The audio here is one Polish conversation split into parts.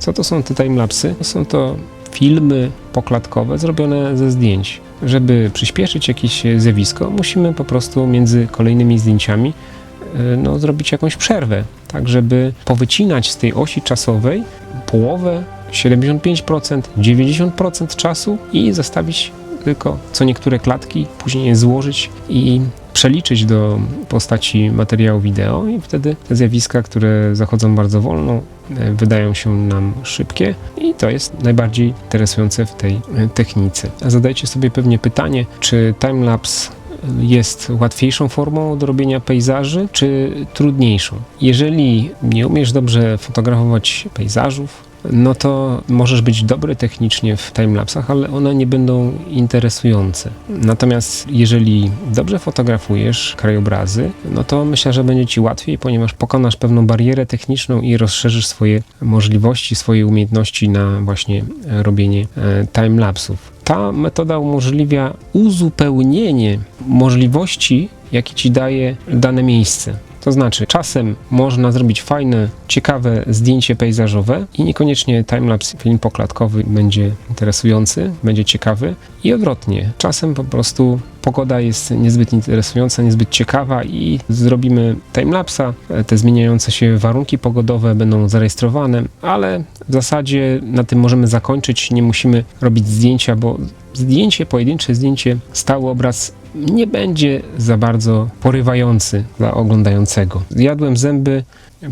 Co to są te timelapsy? Są to filmy poklatkowe zrobione ze zdjęć. Żeby przyspieszyć jakieś zjawisko, musimy po prostu między kolejnymi zdjęciami e, no, zrobić jakąś przerwę, tak żeby powycinać z tej osi czasowej połowę, 75%, 90% czasu i zostawić tylko co niektóre klatki, później je złożyć i przeliczyć do postaci materiału wideo i wtedy te zjawiska, które zachodzą bardzo wolno, e, wydają się nam szybkie i to jest najbardziej interesujące w tej e, technice. A zadajcie sobie pewnie pytanie, czy timelapse jest łatwiejszą formą do robienia pejzaży, czy trudniejszą? Jeżeli nie umiesz dobrze fotografować pejzażów, no to możesz być dobry technicznie w timelapsach, ale one nie będą interesujące. Natomiast jeżeli dobrze fotografujesz krajobrazy, no to myślę, że będzie ci łatwiej, ponieważ pokonasz pewną barierę techniczną i rozszerzysz swoje możliwości, swoje umiejętności na właśnie e, robienie e, timelapsów. Ta metoda umożliwia uzupełnienie możliwości, jakie ci daje dane miejsce. To znaczy, czasem można zrobić fajne, ciekawe zdjęcie pejzażowe i niekoniecznie timelapse, film poklatkowy będzie interesujący, będzie ciekawy i odwrotnie. Czasem po prostu pogoda jest niezbyt interesująca, niezbyt ciekawa i zrobimy timelapsa. Te zmieniające się warunki pogodowe będą zarejestrowane, ale w zasadzie na tym możemy zakończyć. Nie musimy robić zdjęcia, bo zdjęcie, pojedyncze zdjęcie, stały obraz nie będzie za bardzo porywający dla oglądającego. Jadłem zęby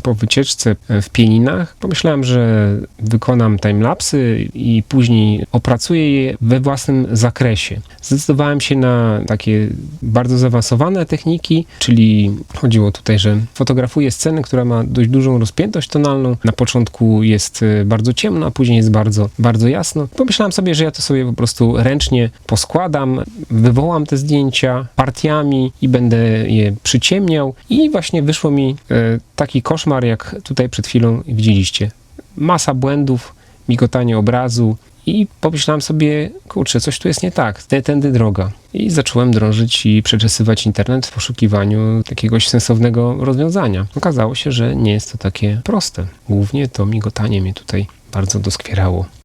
po wycieczce w Pieninach. Pomyślałem, że wykonam timelapsy i później opracuję je we własnym zakresie. Zdecydowałem się na takie bardzo zaawansowane techniki, czyli chodziło tutaj, że fotografuję scenę, która ma dość dużą rozpiętość tonalną. Na początku jest e, bardzo ciemno, a później jest bardzo, bardzo jasno. Pomyślałem sobie, że ja to sobie po prostu ręcznie poskładam, wywołam te zdjęcia partiami i będę je przyciemniał i właśnie wyszło mi e, taki koszmar, jak tutaj przed chwilą widzieliście. Masa błędów, migotanie obrazu i pomyślałem sobie, kurczę, coś tu jest nie tak, tędy droga. I zacząłem drążyć i przeczesywać internet w poszukiwaniu jakiegoś sensownego rozwiązania. Okazało się, że nie jest to takie proste. Głównie to migotanie mnie tutaj bardzo doskwierało.